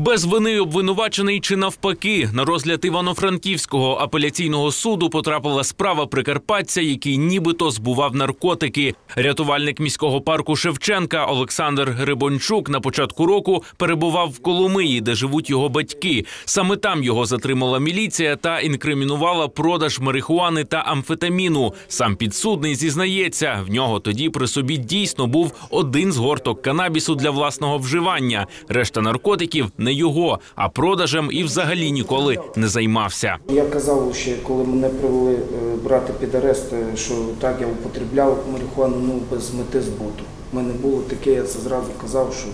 Без вини обвинувачений чи навпаки на розгляд Івано-Франківського апеляційного суду потрапила справа прикарпатця, який нібито збував наркотики. Рятувальник міського парку Шевченка Олександр Грибончук на початку року перебував в Коломиї, де живуть його батьки. Саме там його затримала міліція та інкримінувала продаж марихуани та амфетаміну. Сам підсудний зізнається, в нього тоді при собі дійсно був один згорток канабісу для власного вживання. Решта наркотиків не його, а продажем і взагалі ніколи не займався. Я казав ще, коли мене привели е, брати під арест, е, що так я употребляв марихуану ну, без мети збуту. У мене було таке, я це зразу казав, що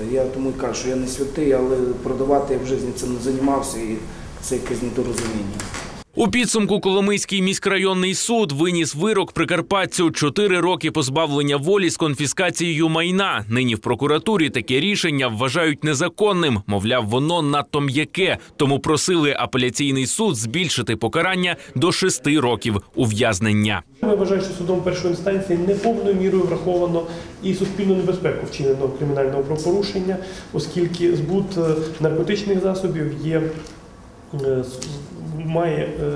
е, я тому і кажу, що я не святий, але продавати я в житті цим не займався і це якесь недорозуміння. У підсумку Коломийський міськрайонний суд виніс вирок прикарпатцю 4 роки позбавлення волі з конфіскацією майна. Нині в прокуратурі таке рішення вважають незаконним. Мовляв, воно надто м'яке. Тому просили апеляційний суд збільшити покарання до 6 років ув'язнення. Я вважаю, що судом першої інстанції не повною мірою враховано і суспільну небезпеку вчиненого кримінального правопорушення, оскільки збут е, наркотичних засобів є. Має е,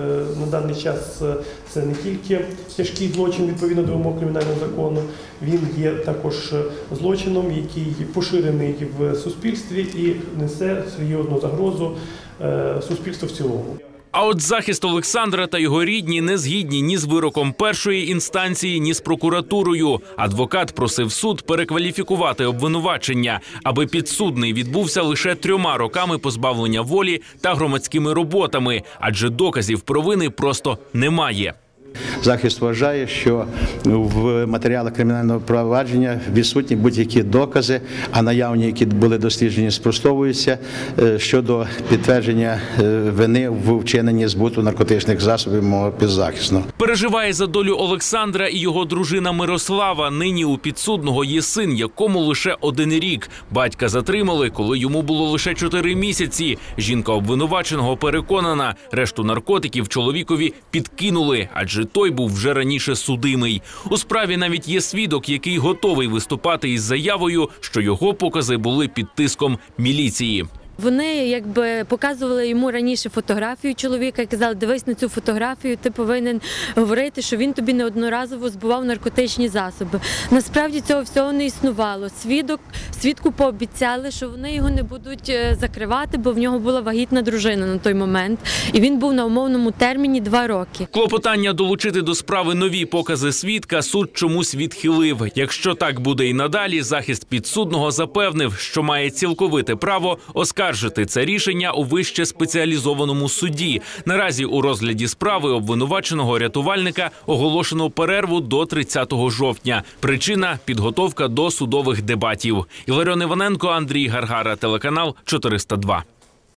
на даний час е, це не тільки тяжкий злочин відповідно до вимог кримінального закону, він є також е, злочином, який поширений в суспільстві і несе серйозну загрозу суспільству в цілому. А от захист Олександра та його рідні не згідні ні з вироком першої інстанції, ні з прокуратурою. Адвокат просив суд перекваліфікувати обвинувачення, аби підсудний відбувся лише трьома роками позбавлення волі та громадськими роботами, адже доказів провини просто немає. Захист вважає, що в матеріалах кримінального провадження відсутні будь-які докази, а наявні, які були досліджені, спростовуються е, щодо підтвердження е, вини в вчиненні збуту наркотичних засобів мого підзахисного. Переживає за долю Олександра і його дружина Мирослава. Нині у підсудного є син, якому лише один рік. Батька затримали, коли йому було лише чотири місяці. Жінка обвинуваченого переконана, решту наркотиків чоловікові підкинули, адже той був вже раніше судимий. У справі навіть є свідок, який готовий виступати із заявою, що його покази були під тиском міліції. Вони якби показували йому раніше фотографію чоловіка і казали, дивись на цю фотографію, ти повинен говорити, що він тобі неодноразово збував наркотичні засоби. Насправді цього всього не існувало. Свідок свідку пообіцяли, що вони його не будуть е, закривати, бо в нього була вагітна дружина на той момент, і він був на умовному терміні два роки. Клопотання долучити до справи нові покази свідка суд чомусь відхилив. Якщо так буде і надалі, захист підсудного запевнив, що має цілковите право оскаржити це рішення у вище спеціалізованому суді. Наразі у розгляді справи обвинуваченого рятувальника оголошено перерву до 30 жовтня. Причина підготовка до судових дебатів. Іларіон Іваненко, Андрій Гаргара, телеканал 402.